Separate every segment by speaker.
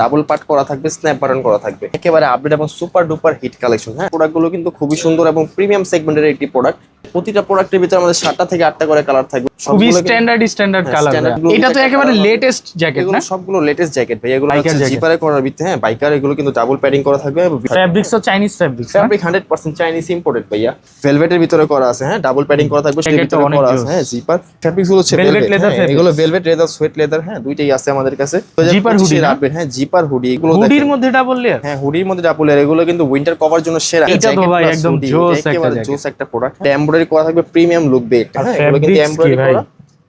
Speaker 1: Double part করা থাকবে snap button করা থাকবে। একেবারে আপডেট এবং সুপার ডুপার হিট কালেকশন হ্যাঁ? প্রোডাক্টগুলো কিন্তু খুবই সুন্দর এবং প্রিমিয়াম সেগমেন্টের একটি প্রোডাক্ট প্রতিটা প্রোডাক্টের ভিতরে আমাদের সাতটা থেকে আটটা করে কালার থাকবে।
Speaker 2: খুবই স্ট্যান্ডার্ড স্ট্যান্ডার্ড কালার এটা তো একেবারে লেটেস্ট জ্যাকেট না?
Speaker 1: সবগুলো লেটেস্ট জ্যাকেট ভাই। এগুলো জিপারে করার ভিত্তি হ্যাঁ? বাইকার এগুলো কিন্তু ডাবল প্যাডিং করা থাকবে।
Speaker 2: ফ্যাব্রিক্স তো Chinese fabrics
Speaker 1: fabric hundred percent Chinese imported ভাইয়া। ভেলভেটের ভিতরে করা আছে হ্যাঁ? ডাবল প্যাডিং করা থাকবে ভিতরে করা আছে হ্যাঁ? জিপার ফ্যাব্রিকগুলো হচ্ছে
Speaker 2: velvet, leather
Speaker 1: হ্যাঁ। এগুলো ভেলভেট লেদার সোয়েট লেদার হ্যাঁ? দুইটাই আছে আমাদের কাছে।
Speaker 2: না?
Speaker 1: আপডেট হ্যাঁ? জিপার হুডি এগুলো
Speaker 2: হুডির মধ্যে ডাবল লেয়ার
Speaker 1: হ্যাঁ হুডির মধ্যে ডাবল লেয়ার এগুলো কিন্তু উইন্টার কভার জন্য সেরা।
Speaker 2: এটা তো ভাই একদম জোস একটা
Speaker 1: জোস একটা প্রোডাক্ট এমব্রয়ডারি করা থাকবে প্রিমিয়াম লুক দিয়ে।
Speaker 2: আর
Speaker 1: হ্যাঁ এগুলো কিন্তু এমব্রয়ডারি করা।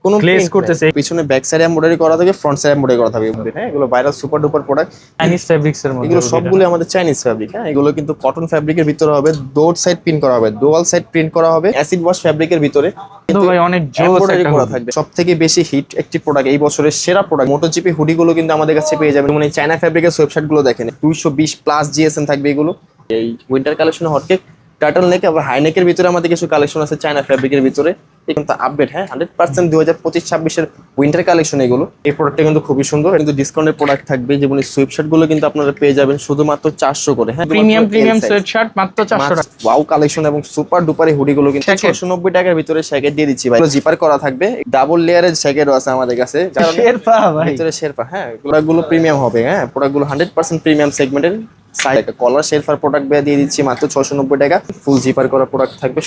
Speaker 1: কোনো print
Speaker 2: করতেছে।
Speaker 1: পিছনে ব্যাক সাইড এমব্রয়ডারি করা থাকবে ফ্রন্ট সাইড এমব্রয়ডারি করা থাকবে হ্যাঁ এগুলো viral super duper product
Speaker 2: Chinese fabrics এর মধ্যে
Speaker 1: এগুলো। সবগুলো আমাদের চাইনিজ ফ্যাব্রিক হ্যাঁ এগুলো কিন্তু কটন ফ্যাব্রিকের ভিতরে হবে ডোর সাইড প্রিন্ট করা হবে ডোয়াল সাইড প্রিন্ট করা হবে অ্যাসিড ওয়াশ ফ্যাব্রিকের ভিতরে।
Speaker 2: তো ভাই অনেক জোস
Speaker 1: এমব্রয়ডারি
Speaker 2: একটা
Speaker 1: করা থাকবে। সব থেকে বেশি হিট একটি প্রোডাক্ট এই বছরের সেরা প্রোডাক্ট মোটোজিপি হুডি গুলো কিন্তু আমাদের কাছে পেয়ে যাবেন। মানে চায়না ফ্যাব্রিকের ওয়েবসাইটগুলো দেখেন দুইশো বিশ প্লাস জিএসএম থাকবে এগুলো। এই উইন্টার কালেকশনে হটকেক টার্টল নেক আবার হাইনেকের ভিতরে আমাদের কিছু কালেকশন আছে চায়না ফ্যাব্রিকের ভিতরে। এই কিন্তু আপডেট হ্যাঁ? হান্ড্রেড পার্সেন্ট দুই হাজার পঁচিশ ছাব্বিশের উইন্টার কালেকশন এগুলো। এই প্রোডাক্টটা কিন্তু খুবই সুন্দর কিন্তু ডিসকাউন্টের প্রোডাক্ট থাকবে যেমন সুইপশার্টগুলো কিন্তু আপনারা পেয়ে যাবেন শুধুমাত্র চারশো করে হ্যাঁ?
Speaker 2: প্রিমিয়াম প্রিমিয়াম সোয়েট শার্ট মাত্র 400 টাকা।
Speaker 1: ওয়াও কালেকশন এবং সুপার ডুপার এই হুডি গুলো কিন্তু। ছশো নব্বই টাকার ভিতরে শ্যাকেট দিয়ে দিচ্ছি ভাই। জিপার করা থাকবে ডাবল লেয়ারের শ্যাকেটও আছে আমাদের কাছে।
Speaker 2: শেরপা
Speaker 1: ভিতরে শেরপা হ্যাঁ? প্রোডাক্টগুলো প্রিমিয়াম হবে হ্যাঁ? প্রোডাক্টগুলো হান্ড্রেড পার্সেন্ট প্রিমিয়াম সেগমেন্টের সাইড কলার শেরফার প্রোডাক্ট দিয়ে দিচ্ছি মাত্র ছশো নব্বই টাকা। ফুল জিপার করা প্রোডাক্ট থাকবে।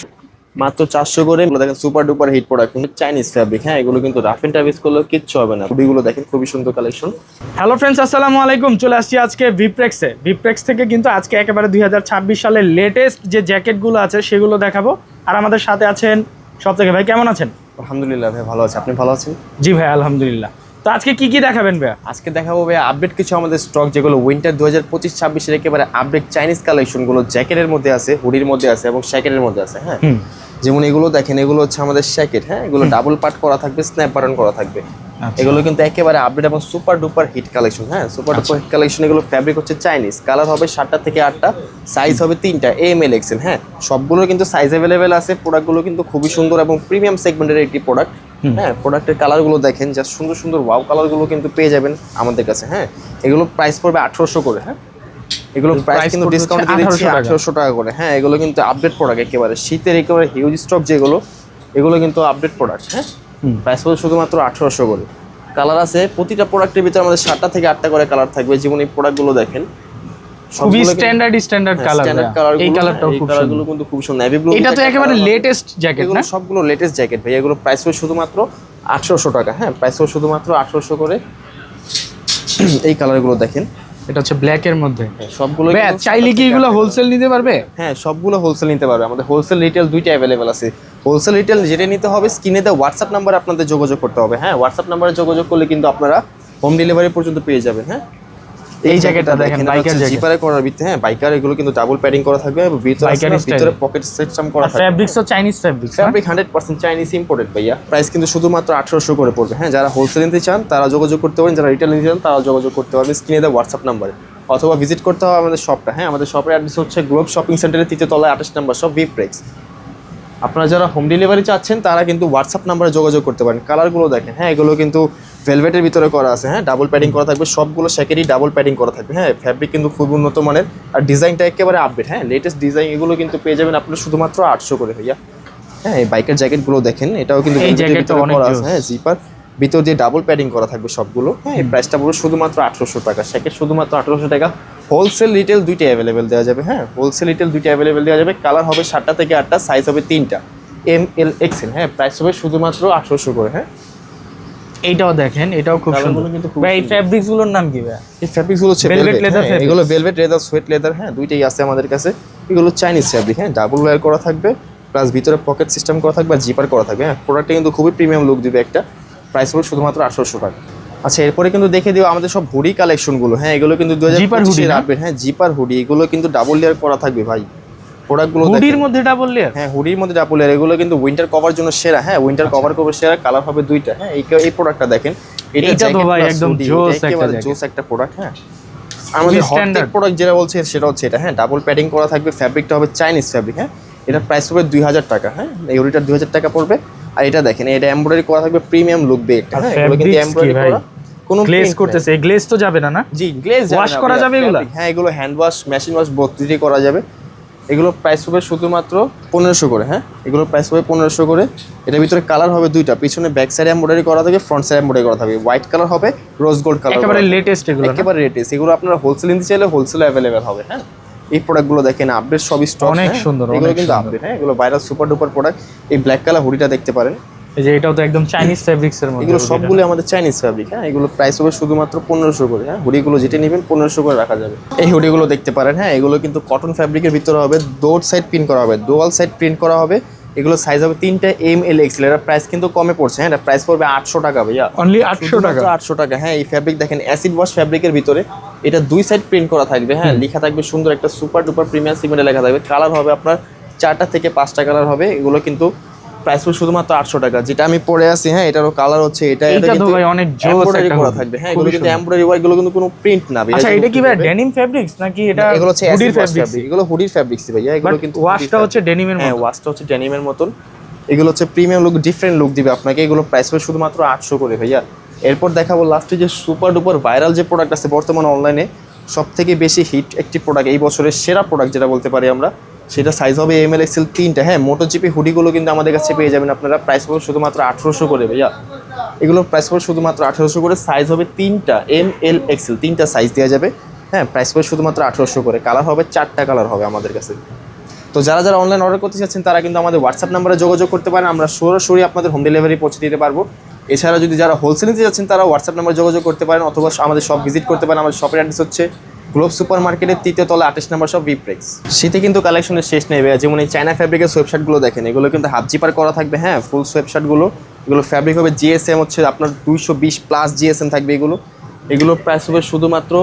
Speaker 1: মাত্র চারশো করে। দেখেন সুপার ডুপার হিট প্রোডাক্ট কিন্তু চাইনিজ ফ্যাব্রিক হ্যাঁ এগুলো কিন্তু রাফ এন্ড টাইপ করলেও কিচ্ছু হবে না। হুডিগুলো দেখেন খুবই সুন্দর কালেকশন
Speaker 2: হ্যালো ফ্রেন্ডস আসসালামু আলাইকুম। চলে আসছি আজকে ভিপ্রেক্সে ভিপ্রেক্স থেকে কিন্তু আজকে একেবারে দুই হাজার ছাব্বিশ সালের লেটেস্ট যে জ্যাকেটগুলো আছে সেগুলো দেখাবো। আর আমাদের সাথে আছেন সব থেকে ভাই কেমন আছেন?
Speaker 1: আলহামদুলিল্লাহ ভাই ভালো আছে। আপনি ভালো আছেন?
Speaker 2: জি ভাই আলহামদুলিল্লাহ। তো আজকে কি কি দেখাবেন ভাইয়া?
Speaker 1: আজকে দেখাবো ভাই আপডেট কিছু আমাদের স্টক যেগুলো উইন্টার দু হাজার পঁচিশ ছাব্বিশের একেবারে আপডেট চাইনিজ কালেকশনগুলো জ্যাকেটের মধ্যে আছে হুডির মধ্যে আছে এবং শ্যাকেটের মধ্যে আছে হ্যাঁ? যেমন এগুলো দেখেন এগুলো হচ্ছে আমাদের শ্যাকেট হ্যাঁ? এগুলো ডাবল পার্ট করা থাকবে স্ন্যাপ বাটন করা থাকবে।
Speaker 2: আচ্ছা।
Speaker 1: এগুলো কিন্তু একেবারে আপডেট এবং সুপার ডুপার হিট কালেকশন হ্যাঁ? সুপার ডুপার হিট কালেকশন এগুলো ফ্যাব্রিক হচ্ছে চাইনিজ কালার হবে সাতটা থেকে আটটা সাইজ হবে তিনটা এম এল এক্সেল হ্যাঁ? সবগুলো কিন্তু সাইজ অ্যাভেলেবেল আছে প্রোডাক্টগুলো কিন্তু খুবই সুন্দর এবং প্রিমিয়াম সেগমেন্টের একটি প্রোডাক্ট হ্যাঁ প্রোডাক্টের কালারগুলো দেখেন যা সুন্দর সুন্দর ওয়াও কালারগুলো কিন্তু পেয়ে যাবেন আমাদের কাছে হ্যাঁ। এগুলো প্রাইস পড়বে আঠারোশো করে হ্যাঁ। এগুলো প্রাইস কিন্তু ডিসকাউন্ট দিয়ে দিচ্ছি
Speaker 2: 1800 টাকা।
Speaker 1: আঠারোশো টাকা করে হ্যাঁ এগুলো কিন্তু আপডেট প্রোডাক্ট একেবারে। শীতের একেবারে হিউজ স্টক যেগুলো এগুলো কিন্তু আপডেট প্রোডাক্ট হ্যাঁ। প্রাইস পড়বে শুধুমাত্র আঠারোশো করে। কালার আছে প্রতিটা প্রোডাক্টের ভিতরে আমাদের সাতটা থেকে আটটা করে কালার থাকবে যেমন এই প্রোডাক্টগুলো দেখেন।
Speaker 2: খুবই স্ট্যান্ডার্ড স্ট্যান্ডার্ড
Speaker 1: হ্যাঁ,
Speaker 2: কালার এই
Speaker 1: গুলো,
Speaker 2: কালারটাও
Speaker 1: হ্যাঁ,
Speaker 2: খুব সুন্দর।
Speaker 1: গুলো কিন্তু খুব সুন্দর। নেভি ব্লু
Speaker 2: এটা তো একেবারে লেটেস্ট জ্যাকেট না?
Speaker 1: সবগুলো লেটেস্ট জ্যাকেট ভাই এগুলো প্রাইস পড়বে শুধুমাত্র আঠারোশো টাকা হ্যাঁ? প্রাইস পড়বে শুধুমাত্র আঠারোশো করে। এই কালারগুলো দেখেন।
Speaker 2: এটা হচ্ছে ব্ল্যাক এর মধ্যে।
Speaker 1: হ্যাঁ, সবগুলো
Speaker 2: চাইলে কি এগুলো হোলসেল নিতে পারবে?
Speaker 1: হ্যাঁ সবগুলো হোলসেল নিতে পারবে। আমাদের হোলসেল রিটেল দুইটা অ্যাভেলেবেল আছে। হোলসেল রিটেল যেটা নিতে হবে স্ক্রিনে দেওয়া হোয়াটসঅ্যাপ নাম্বারে আপনাদের যোগাযোগ করতে হবে। হ্যাঁ হোয়াটসঅ্যাপ নাম্বারে যোগাযোগ করলে কিন্তু আপনারা হোম ডেলিভারি পর্যন্ত পেয়ে যাবেন হ্যাঁ?
Speaker 2: এই জ্যাকেটটা দেখেন, biker jacket।
Speaker 1: জিপারে করার ভিত্তি হ্যাঁ বাইকার এগুলো কিন্তু ডাবল প্যাডিং করা থাকবে এবং ভিতরে। ভিতরে পকেট সিস্টেম করা থাকবে।
Speaker 2: Fabrics Chinese fabrics
Speaker 1: fabric hundred percent Chinese imported ভাইয়া। প্রাইস কিন্তু শুধুমাত্র আঠারোশো করে পড়বে। হ্যাঁ যারা হোলসেল নিতে চান তারা যোগাযোগ করতে পারেন যারা রিটেল নিতে চান তারা যোগাযোগ করতে পারবেন। স্ক্রিনে দেওয়া হোয়াটসঅ্যাপ নাম্বারে অথবা ভিজিট করতে হবে আমাদের শপটা হ্যাঁ আমাদের শপের অ্যাড্রেস হচ্ছে গ্লোব শপিং সেন্টারের তৃতীয় তলায় আঠাশ নাম্বার শপ ভিপ্রেক্স আপনারা যারা হোম ডেলিভারি চাচ্ছেন তারা কিন্তু হোয়াটসঅ্যাপ নাম্বারে যোগাযোগ করতে পারেন। কালারগুলো দেখেন। হ্যাঁ এগুলো কিন্তু ভেলভেটের ভিতরে করা আছে হ্যাঁ? ডাবল প্যাডিং করা থাকবে সবগুলো শ্যাকেরই ডাবল প্যাডিং করা থাকবে হ্যাঁ? ফ্যাব্রিক কিন্তু খুব উন্নত মানের আর ডিজাইনটা একেবারে আপডেট হ্যাঁ? লেটেস্ট ডিজাইন এগুলো কিন্তু পেয়ে যাবেন আপনারা শুধুমাত্র আটশো করে ভাইয়া। হ্যাঁ এই বাইকের জ্যাকেটগুলো দেখেন এটাও কিন্তু করা আছে হ্যাঁ জিপার ভিতর দিয়ে ডাবল প্যাডিং করা থাকবে সবগুলো হ্যাঁ? এই প্রাইসটা পুরো শুধুমাত্র আঠারোশো টাকা। শ্যাকেট শুধুমাত্র আঠারোশো টাকা। হোলসেল রিটেল দুইটা অ্যাভেলেবেল দেওয়া যাবে হ্যাঁ? হোলসেল রিটেল দুইটা অ্যাভেলেবেল দেওয়া যাবে। কালার হবে সাতটা থেকে আটটা সাইজ হবে তিনটা। এম এল এক্সেল হ্যাঁ? প্রাইস হবে শুধুমাত্র আঠারোশো করে হ্যাঁ?
Speaker 2: এইটাও দেখেন এটাও খুব সুন্দর। ভাই এই
Speaker 1: সুন্দর।
Speaker 2: ফ্যাব্রিক্সগুলোর নাম কি ভাই?
Speaker 1: এই ফ্যাব্রিক্সগুলো হচ্ছে
Speaker 2: velvet, leather
Speaker 1: হ্যাঁ। এগুলো ভেলভেট লেদার সোয়েট লেদার হ্যাঁ দুইটাই আছে আমাদের কাছে। এগুলো চাইনিজ ফ্যাব্রিক হ্যাঁ ডাবল লেয়ার করা থাকবে প্লাস ভিতরে পকেট সিস্টেম করা থাকবে আর জিপার করা থাকবে হ্যাঁ প্রোডাক্টটা কিন্তু খুবই প্রিমিয়াম লুক দিবে একটা। প্রাইস পড়বে শুধুমাত্র আঠারোশো টাকা। আচ্ছা এরপরে কিন্তু দেখে দিও আমাদের সব হুডি কালেকশনগুলো হ্যাঁ এগুলো কিন্তু দু হাজার
Speaker 2: hoodie
Speaker 1: হ্যাঁ জিপার হুডি এগুলো কিন্তু ডাবল লেয়ার করা থাকবে ভাই। প্রোডাক্টগুলো
Speaker 2: হুডির মধ্যে ডাবল লেয়ার
Speaker 1: হ্যাঁ হুডির মধ্যে ডাবল লেয়ার এগুলো কিন্তু উইন্টার কভার জন্য সেরা। হ্যাঁ উইন্টার কভার করবে সেরা কালার হবে দুইটা। হ্যাঁ এই এই প্রোডাক্টটা দেখেন।
Speaker 2: এইটা তো ভাই একদম জোস একটা
Speaker 1: জোস একটা প্রোডাক্ট হ্যাঁ। আমাদের হটটেক প্রোডাক্ট যেটা বলছে সেটা হচ্ছে এটা হ্যাঁ। ডাবল প্যাডিং করা থাকবে ফ্যাব্রিকটা হবে চাইনিজ ফ্যাব্রিক হ্যাঁ। এটা প্রাইস হবে দুই হাজার টাকা হ্যাঁ। এই দুই হাজার টাকা পড়বে। আর এটা দেখেন এটা এমব্রয়ডারি করা থাকবে প্রিমিয়াম লুক বে একটা হ্যাঁ। এগুলো কিন্তু এমব্রয়ডারি করা। কোনো
Speaker 2: গ্লেজ করতেছে। গ্লেজ তো যাবে না না?
Speaker 1: জি গ্লেজ
Speaker 2: Wash করা যাবে এগুলা?
Speaker 1: হ্যাঁ এগুলো হ্যান্ড ওয়াশ মেশিন ওয়াশ বত্রিশই করা যাবে। এগুলো প্রাইস হবে শুধুমাত্র পনেরোশো করে হ্যাঁ? এগুলো প্রাইস হবে পনেরোশো করে। এটার ভিতরে কালার হবে দুইটা পিছনে ব্যাক সাইড এমব্রয়ডারি করা থাকবে ফ্রন্ট সাইড এমব্রয়ডারি করা থাকবে হোয়াইট কালার হবে রোজ গোল্ড কালার
Speaker 2: একেবারে লেটেস্ট এগুলো
Speaker 1: একেবারে লেটেস্ট এগুলো আপনারা হোলসেল নিতে চাইলে হোলসেল অ্যাভেলেবেল হবে হ্যাঁ? এই প্রোডাক্টগুলো দেখেন আপডেট সবই স্টক
Speaker 2: অনেক সুন্দর,
Speaker 1: এগুলো কিন্তু আপডেট হ্যাঁ? এগুলো ভাইরাল সুপার ডুপার প্রোডাক্ট এই ব্ল্যাক কালার হুডিটা দেখতে পারেন।
Speaker 2: এই যে এটাও তো একদম চাইনিজ ফেব্রিক্স এর মধ্যে
Speaker 1: এগুলো। সবগুলো আমাদের চাইনিজ ফ্যাব্রিক হ্যাঁ? এগুলো প্রাইস হবে শুধুমাত্র পনেরোশো করে হ্যাঁ? হুডি হুডিগুলো যেটা নেবেন পনেরোশো করে রাখা যাবে। এই হুডিগুলো দেখতে পারেন হ্যাঁ? এগুলো কিন্তু কটন ফ্যাব্রিকের ভিতরে হবে দোর সাইড প্রিন্ট করা হবে দোয়াল সাইড প্রিন্ট করা হবে। এগুলো সাইজ হবে তিনটা এম এল এক্সেল এর প্রাইস কিন্তু কমে পড়ছে হ্যাঁ? এটা প্রাইস পড়বে আটশো টাকা ভাইয়া।
Speaker 2: অনলি 800 টাকা?
Speaker 1: আটশো টাকা হ্যাঁ? এই ফ্যাব্রিক দেখেন অ্যাসিড ওয়াশ ফ্যাব্রিকের ভিতরে এটা দুই সাইড প্রিন্ট করা থাকবে হ্যাঁ? লেখা থাকবে সুন্দর একটা সুপার ডুপার প্রিমিয়াম সিমেন্টে লেখা থাকবে। কালার হবে আপনার চারটা থেকে পাঁচটা কালার হবে। এগুলো কিন্তু প্রাইস পড়বে শুধুমাত্র আটশো টাকা যেটা আমি পরে আছি হ্যাঁ এটারও কালার হচ্ছে এটা কিন্তু
Speaker 2: ভাই অনেক জোস একটা
Speaker 1: করা থাকবে হ্যাঁ এগুলো কিন্তু এমব্রয়ডারি ওয়ার্ক এগুলো কিন্তু কোনো প্রিন্ট না ভাই
Speaker 2: আচ্ছা এটা কি ভাই ডেনিম ফেব্রিক্স নাকি এটা
Speaker 1: এগুলো হচ্ছে
Speaker 2: হুডির
Speaker 1: এগুলো হুডির ফ্যাব্রিক্স ভাইয়া এগুলো কিন্তু
Speaker 2: ওয়াশটা হচ্ছে ডেনিমের
Speaker 1: হ্যাঁ ওয়াশটা হচ্ছে ডেনিমের মতন। এগুলো হচ্ছে প্রিমিয়াম লুক ডিফারেন্ট লুক দিবে আপনাকে এগুলো প্রাইস পড়বে শুধুমাত্র আটশো করে ভাইয়া। এরপর দেখাবো লাস্টে যে সুপার ডুপার ভাইরাল যে প্রোডাক্ট আছে বর্তমানে অনলাইনে সব থেকে বেশি হিট একটি প্রোডাক্ট এই বছরের সেরা প্রোডাক্ট যেটা বলতে পারি আমরা সেটা সাইজ হবে এম এল এক্সেল তিনটা। হ্যাঁ মোটো জিপি হুডিগুলো কিন্তু আমাদের কাছে পেয়ে যাবেন আপনারা। প্রাইস পড়বে শুধুমাত্র আঠেরোশো করে ভাইয়া। এগুলো প্রাইস পড়বে শুধুমাত্র আঠেরোশো করে সাইজ হবে তিনটা এম এল এক্সেল তিনটা সাইজ দেওয়া যাবে। হ্যাঁ প্রাইস পড়বে শুধুমাত্র আঠেরোশো করে। কালার হবে, চারটা কালার হবে আমাদের কাছে। তো যারা যারা অনলাইন অর্ডার করতে চাচ্ছেন, তারা কিন্তু আমাদের হোয়াটসঅ্যাপ নাম্বারে যোগাযোগ করতে পারেন। আমরা সরাসরি আপনাদের হোম ডেলিভারি পৌঁছে দিতে পারব। এছাড়া যদি যারা হোলসেল নিতে যাচ্ছেন তারা হোয়াটসঅ্যাপ নাম্বারে যোগাযোগ করতে পারেন অথবা আমাদের সব ভিজিট করতে পারেন। আমাদের শপের অ্যাড্রেস হচ্ছে গ্লোব সুপার মার্কেটের তৃতীয় তলা আঠাশ নম্বর সব ভিপ্রেক্স শীতে কিন্তু কালেকশনের শেষ নেই ভাইয়া। যেমন এই চায়না ফ্যাব্রিকের সোয়েবশার্টগুলো দেখেন এগুলো কিন্তু হাফ জিপার করা থাকবে হ্যাঁ ফুল সোয়েবশার্টগুলো এগুলো ফ্যাব্রিক হবে জিএসএম হচ্ছে আপনার দুইশো বিশ প্লাস জিএসএম থাকবে এগুলো। এগুলো প্রাইস হবে শুধুমাত্র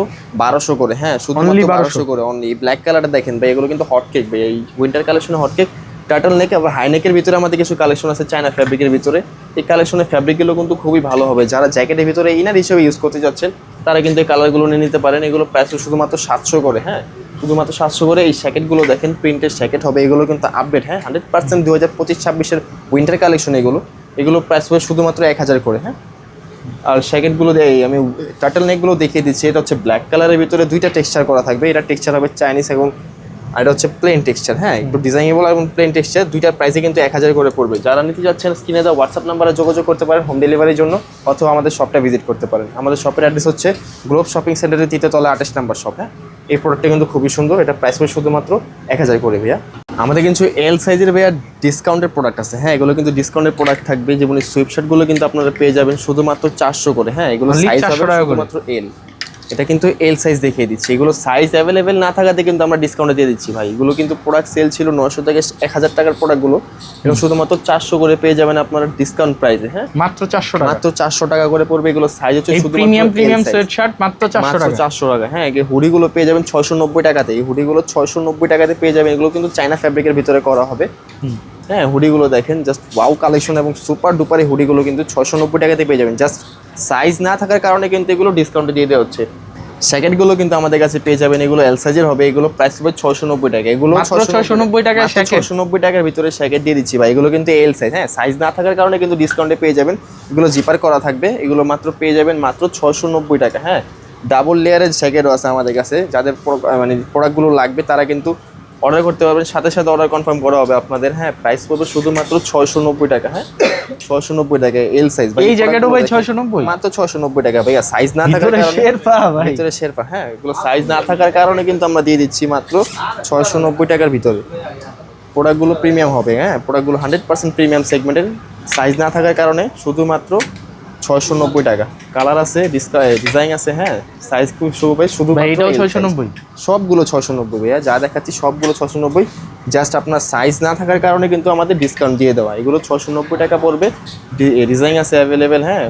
Speaker 1: বারোশো করে হ্যাঁ শুধুমাত্র বারোশো। করে অনলি ব্ল্যাক কালারটা দেখেন ভাই এগুলো কিন্তু হট কেক ভাই। এই উইন্টার কালেকশনে হট কেক টার্টল নেক আবার হাইনেকের ভিতরে আমাদের কিছু কালেকশন আছে চায়না ফ্যাব্রিকের ভিতরে। এই কালেকশনের ফ্যাব্রিকগুলো কিন্তু খুবই ভালো হবে। যারা জ্যাকেটের ভিতরে ইনার হিসেবে ইউজ করতে যাচ্ছেন তারা কিন্তু এই কালারগুলো নিয়ে নিতে পারেন। এগুলো প্রাইস শুধুমাত্র সাতশো করে হ্যাঁ? শুধুমাত্র সাতশো করে এই স্যাকেটগুলো দেখেন প্রিন্টের স্যাকেট হবে। এগুলো কিন্তু আপডেট হ্যাঁ? হান্ড্রেড পার্সেন্ট দু হাজার পঁচিশ ছাব্বিশের উইন্টার কালেকশন এগুলো। এগুলো প্রাইস হবে শুধুমাত্র এক হাজার করে হ্যাঁ? আর স্যাকেটগুলো দেয় আমি টাটাল নেকগুলো দেখিয়ে দিচ্ছি, এটা হচ্ছে ব্ল্যাক কালারের ভিতরে দুইটা টেক্সচার করা থাকবে। এটা টেক্সচার হবে চাইনিজ এবং আর এটা হচ্ছে প্লেন টেক্সচার হ্যাঁ একটু ডিজাইনেবল এবং প্লেন টেক্সচার দুইটার প্রাইসে কিন্তু এক হাজার করে পড়বে। যারা নিতে যাচ্ছেন স্ক্রিনে দেওয়া হোয়াটসঅ্যাপ নাম্বারে যোগাযোগ করতে পারেন হোম ডেলিভারির জন্য অথবা আমাদের শপটা ভিজিট করতে পারেন। আমাদের শপের অ্যাড্রেস হচ্ছে গ্লোব শপিং সেন্টারের তৃতীয় তলা আঠাশ নাম্বার শপ হ্যাঁ? এই প্রোডাক্টটা কিন্তু খুবই সুন্দর এটা প্রাইস পড়বে শুধুমাত্র এক হাজার করে ভাইয়া। আমাদের কিন্তু এল সাইজের ভাইয়া ডিসকাউন্টের প্রোডাক্ট আছে হ্যাঁ এগুলো কিন্তু ডিসকাউন্টের প্রোডাক্ট থাকবে যেমন সুইপশার্টগুলো কিন্তু আপনারা পেয়ে যাবেন শুধুমাত্র চারশো করে হ্যাঁ এগুলো সাইজ হবে। শুধুমাত্র এল এটা কিন্তু এল সাইজ দেখিয়ে দিচ্ছি। এগুলো সাইজ অ্যাভেলেবেল না থাকাতে কিন্তু আমরা ডিসকাউন্টে দিয়ে দিচ্ছি ভাই। এগুলো কিন্তু প্রোডাক্ট সেল ছিল নশো থেকে এক হাজার টাকার প্রোডাক্টগুলো এবং শুধুমাত্র চারশো করে পেয়ে যাবেন আপনার ডিসকাউন্ট প্রাইসে হ্যাঁ?
Speaker 2: মাত্র চারশো
Speaker 1: মাত্র চারশো টাকা করে পড়বে এগুলো সাইজ হচ্ছে
Speaker 2: প্রিমিয়াম প্রিমিয়াম সোয়েট শার্ট মাত্র 400
Speaker 1: মাত্র
Speaker 2: টাকা।
Speaker 1: চারশো টাকা হ্যাঁ? এই হুডিগুলো পেয়ে যাবেন ছয়শো নব্বই টাকাতে। এই হুডিগুলো ছয়শো নব্বই টাকাতে পেয়ে যাবেন। এগুলো কিন্তু চায়না ফ্যাব্রিকের ভিতরে করা হবে। হ্যাঁ হুডিগুলো দেখেন জাস্ট ওয়াও কালেকশন এবং সুপার ডুপার এই হুডিগুলো কিন্তু ছশো নব্বই টাকাতে পেয়ে যাবেন। জাস্ট সাইজ না থাকার কারণে কিন্তু এগুলো ডিসকাউন্টে দিয়ে দেওয়া হচ্ছে। স্যাকেটগুলো কিন্তু আমাদের কাছে পেয়ে যাবেন এগুলো এল সাইজের হবে এগুলো প্রাইস হবে ছয়শো নব্বই টাকা। এগুলো
Speaker 2: ছশো নব্বই টাকা
Speaker 1: ছশো নব্বই টাকার ভিতরে স্যাকেট দিয়ে দিচ্ছি ভাই। এগুলো কিন্তু এল সাইজ হ্যাঁ সাইজ না থাকার কারণে কিন্তু ডিসকাউন্টে পেয়ে যাবেন। এগুলো জিপার করা থাকবে এগুলো মাত্র পেয়ে যাবেন মাত্র ছশো নব্বই টাকা হ্যাঁ। ডাবল লেয়ারের স্যাকেটও আছে আমাদের কাছে। যাদের মানে প্রোডাক্টগুলো লাগবে তারা কিন্তু অর্ডার করতে পারবেন সাথে সাথে অর্ডার কনফার্ম করা হবে আপনাদের। হ্যাঁ প্রাইস পড়বে শুধুমাত্র ছয়শো নব্বই টাকা হ্যাঁ? ছয়শো নব্বই টাকা এল সাইজ
Speaker 2: এই জায়গাটা ভাই 690
Speaker 1: মাত্র ছয়শো নব্বই টাকা। ভাইয়া সাইজ না থাকার
Speaker 2: শেরপা
Speaker 1: ভিতরে শেরপা হ্যাঁ এগুলো সাইজ না থাকার কারণে কিন্তু আমরা দিয়ে দিচ্ছি মাত্র ছয়শো নব্বই টাকার ভিতরে। প্রোডাক্টগুলো প্রিমিয়াম হবে হ্যাঁ? প্রোডাক্টগুলো হান্ড্রেড পার্সেন্ট প্রিমিয়াম সেগমেন্টের সাইজ না থাকার কারণে শুধুমাত্র ছয়শো নব্বই টাকা। কালার আছে ডিজাইন আছে হ্যাঁ? সাইজ খুব শুভ ভাই শুধু
Speaker 2: এটাও 690
Speaker 1: সবগুলো ছশো নব্বই ভাইয়া যা দেখাচ্ছি সবগুলো ছশো নব্বই। জাস্ট আপনার সাইজ না থাকার কারণে কিন্তু আমাদের ডিসকাউন্ট দিয়ে দেওয়া। এগুলো ছশো নব্বই টাকা পড়বে। ডিজাইন আছে অ্যাভেলেবেল হ্যাঁ?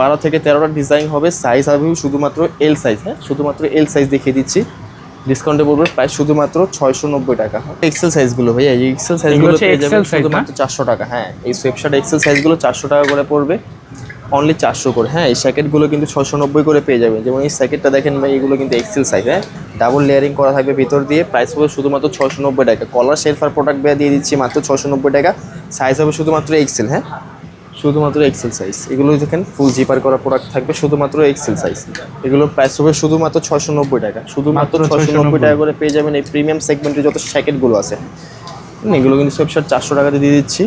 Speaker 1: বারো থেকে তেরোটা ডিজাইন হবে। সাইজ হবে শুধুমাত্র এল সাইজ হ্যাঁ? শুধুমাত্র এল সাইজ দেখিয়ে দিচ্ছি। ডিসকাউন্টে পড়বে প্রায় শুধুমাত্র ছয়শো নব্বই টাকা। এক্সেল সাইজগুলো ভাইয়া এই এক্সেল সাইজগুলো পেয়ে যাবেন? শুধুমাত্র চারশো টাকা হ্যাঁ। এই সোয়েবশার্ট এক্সেল সাইজগুলো চারশো টাকা করে পড়বে অনলি চারশো করে হ্যাঁ। এই স্যাকেটগুলো কিন্তু ছশো নব্বই করে পেয়ে যাবেন। যেমন এই স্যাকেটটা দেখেন ভাই এগুলো কিন্তু এক্সেল সাইজ হ্যাঁ। ডাবল লেয়ারিং করা থাকবে ভিতর দিয়ে প্রাইস হবে শুধুমাত্র ছশো নব্বই টাকা। কলার শেলফার প্রোডাক্ট বেয়া দিয়ে দিচ্ছি মাত্র ছশো নব্বই টাকা সাইজ হবে শুধুমাত্র এক্সেল হ্যাঁ। শুধুমাত্র এক্সেল সাইজ এগুলো দেখেন ফুল জিপার করা প্রোডাক্ট থাকবে শুধুমাত্র এক্সেল সাইজ এগুলোর প্রাইস হবে শুধুমাত্র ছশো নব্বই টাকা। শুধুমাত্র ছশো নব্বই টাকা করে পেয়ে যাবেন এই প্রিমিয়াম সেগমেন্টের যত স্যাকেটগুলো আছে। এগুলো কিন্তু সব শার্ট চারশো টাকাতে দিয়ে দিচ্ছি।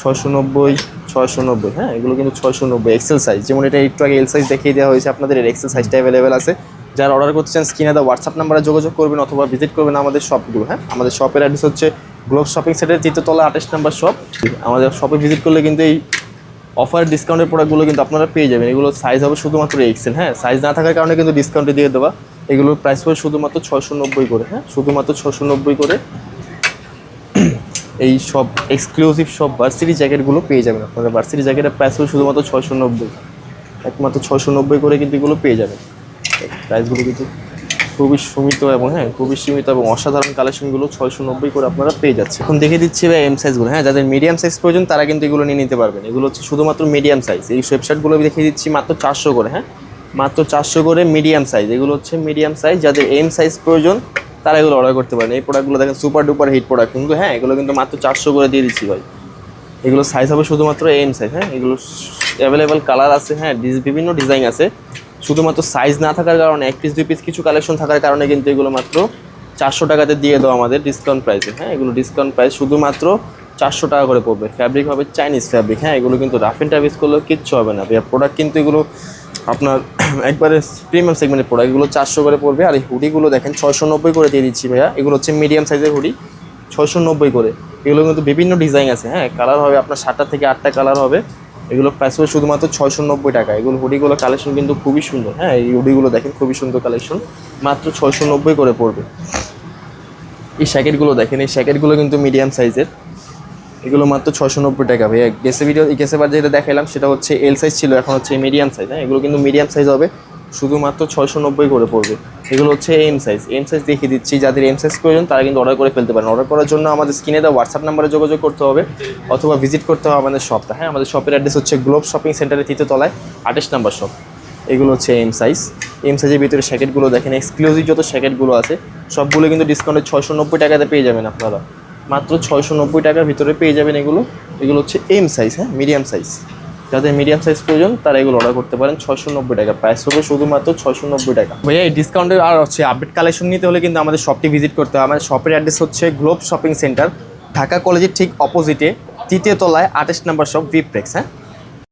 Speaker 1: ছশো নব্বই ছয়শো নব্বই হ্যাঁ এগুলো কিন্তু ছয়শো নব্বই। এক্সেল সাইজ যেমন এটা একটু আগে এল সাইজ দেখিয়ে দেওয়া হয়েছে আপনাদের এর এক্সেল সাইজটা অ্যাভেলেবেল আছে। যারা অর্ডার করতে চান স্ক্রিনে দেওয়া হোয়াটসঅ্যাপ নাম্বারে যোগাযোগ করবেন অথবা ভিজিট করবেন আমাদের শপগুলো হ্যাঁ। আমাদের শপের অ্যাড্রেস হচ্ছে গ্লোব শপিং সেন্টার তৃতীয়তলা আঠাশ নাম্বার শপ আমাদের শপে ভিজিট করলে কিন্তু এই অফার ডিসকাউন্টের প্রোডাক্টগুলো কিন্তু আপনারা পেয়ে যাবেন। এগুলো সাইজ হবে শুধুমাত্র এক্সেল হ্যাঁ? সাইজ না থাকার কারণে কিন্তু ডিসকাউন্টে দিয়ে দেওয়া এগুলোর প্রাইস হবে শুধুমাত্র ছয়শো নব্বই করে হ্যাঁ? শুধুমাত্র ছশো নব্বই করে এই সব এক্সক্লুসিভ সব ভার্সিটি জ্যাকেটগুলো পেয়ে যাবেন আপনারা। ভার্সিটি জ্যাকেটের প্রাইস হবে শুধুমাত্র ছয়শো নব্বই। একমাত্র ছয়শো নব্বই করে কিন্তু এগুলো পেয়ে যাবেন। প্রাইসগুলো কিন্তু খুবই সীমিত এবং হ্যাঁ খুবই সীমিত এবং অসাধারণ কালেকশনগুলো ছয়শো নব্বই করে আপনারা পেয়ে যাচ্ছে এখন দেখে দিচ্ছি ভাই এম সাইজগুলো হ্যাঁ যাদের মিডিয়াম সাইজ প্রয়োজন, তারা কিন্তু এগুলো নিয়ে নিতে পারবেন। এগুলো হচ্ছে শুধুমাত্র মিডিয়াম সাইজ এই ওয়েবসাইটগুলো দেখিয়ে দিচ্ছি মাত্র চারশো করে হ্যাঁ? মাত্র চারশো করে মিডিয়াম সাইজ এগুলো হচ্ছে মিডিয়াম সাইজ যাদের এম সাইজ প্রয়োজন, তারা এগুলো অর্ডার করতে পারেন। এই প্রোডাক্টগুলো দেখেন সুপার ডুপার হিট প্রোডাক্ট কিন্তু হ্যাঁ এগুলো কিন্তু মাত্র চারশো করে দিয়ে দিচ্ছি ভাই। এগুলো সাইজ হবে শুধুমাত্র এম সাইজ হ্যাঁ? এগুলো অ্যাভেলেবেল কালার আছে হ্যাঁ? বিভিন্ন ডিজাইন আছে। শুধুমাত্র সাইজ না থাকার কারণে এক পিস দুই পিস কিছু কালেকশন থাকার কারণে কিন্তু এগুলো মাত্র চারশো টাকাতে দিয়ে দাও আমাদের ডিসকাউন্ট প্রাইসে হ্যাঁ এগুলো ডিসকাউন্ট প্রাইস শুধুমাত্র চারশো টাকা করে পড়বে। ফ্যাব্রিক হবে চাইনিজ ফ্যাব্রিক হ্যাঁ এগুলো কিন্তু রাফ অ্যান্ড টাফ করলেও কিচ্ছু হবে না। ভাইয়া প্রোডাক্ট কিন্তু এগুলো আপনার একবারে প্রিমিয়াম সেগমেন্টের প্রোডাক্ট এগুলো চারশো করে পড়বে। আর এই হুডিগুলো দেখেন, ছয়শো নব্বই করে দিয়ে দিচ্ছি ভাইয়া। এগুলো হচ্ছে মিডিয়াম সাইজের হুডি, ছয়শো নব্বই করে। এগুলো কিন্তু বিভিন্ন ডিজাইন আছে। হ্যাঁ কালার হবে আপনার সাতটা থেকে আটটা কালার হবে। এগুলো প্রাইস হবে শুধুমাত্র ছয়শো নব্বই টাকা। এগুলো হুডিগুলো কালেকশন কিন্তু খুবই সুন্দর। হ্যাঁ এই হুডিগুলো দেখেন, খুবই সুন্দর কালেকশন মাত্র ছয়শো নব্বই করে পড়বে। এই স্যাকেটগুলো দেখেন, এই স্যাকেটগুলো কিন্তু মিডিয়াম সাইজের এগুলো মাত্র ছয়শো নব্বই টাকা। ভাই গেসে ভিডিও গেসে বার যেটা দেখালাম সেটা হচ্ছে এল সাইজ ছিল, এখন হচ্ছে মিডিয়াম সাইজ হ্যাঁ এগুলো কিন্তু মিডিয়াম সাইজ হবে। শুধুমাত্র ছয়শো নব্বই করে পড়বে। এগুলো হচ্ছে এম সাইজ এম সাইজ দেখিয়ে দিচ্ছি। যাদের এম সাইজ প্রয়োজন, তারা কিন্তু অর্ডার করে ফেলতে পারেন। অর্ডার করার জন্য আমাদের স্ক্রিনে দেওয়া হোয়াটসঅ্যাপ নাম্বারে যোগাযোগ করতে হবে অথবা ভিজিট করতে হবে আমাদের শপটা হ্যাঁ আমাদের শপের অ্যাড্রেস হচ্ছে গ্লোব শপিং সেন্টারের তলায় আঠাশ নাম্বার শপ এগুলো হচ্ছে এম সাইজ এম সাইজের ভিতরে শ্যাকেটগুলো দেখেন। এক্সক্লুসিভ যত শ্যাকেটগুলো আছে, সবগুলো কিন্তু ডিসকাউন্টে ছয়শো নব্বই টাকাতে পেয়ে যাবেন আপনারা। মাত্র ছয়শো নব্বই টাকার ভিতরে পেয়ে যাবেন এগুলো। এগুলো হচ্ছে এম সাইজ হ্যাঁ মিডিয়াম সাইজ যাদের মিডিয়াম সাইজ প্রয়োজন, তারা এগুলো অর্ডার করতে পারেন। ছয়শো নব্বই টাকা প্রাইস হবে শুধুমাত্র ছয়শো নব্বই টাকা। ভাইয়া, এই ডিসকাউন্টের আর হচ্ছে আপডেট কালেকশন নিতে হলে কিন্তু আমাদের শপটি ভিজিট করতে হবে। আমাদের শপের অ্যাড্রেস হচ্ছে গ্লোব শপিং সেন্টার ঢাকা কলেজের ঠিক অপোজিটে তৃতীয় তলায় আঠাশ নম্বর শপ ভিপ্রেক্স হ্যাঁ?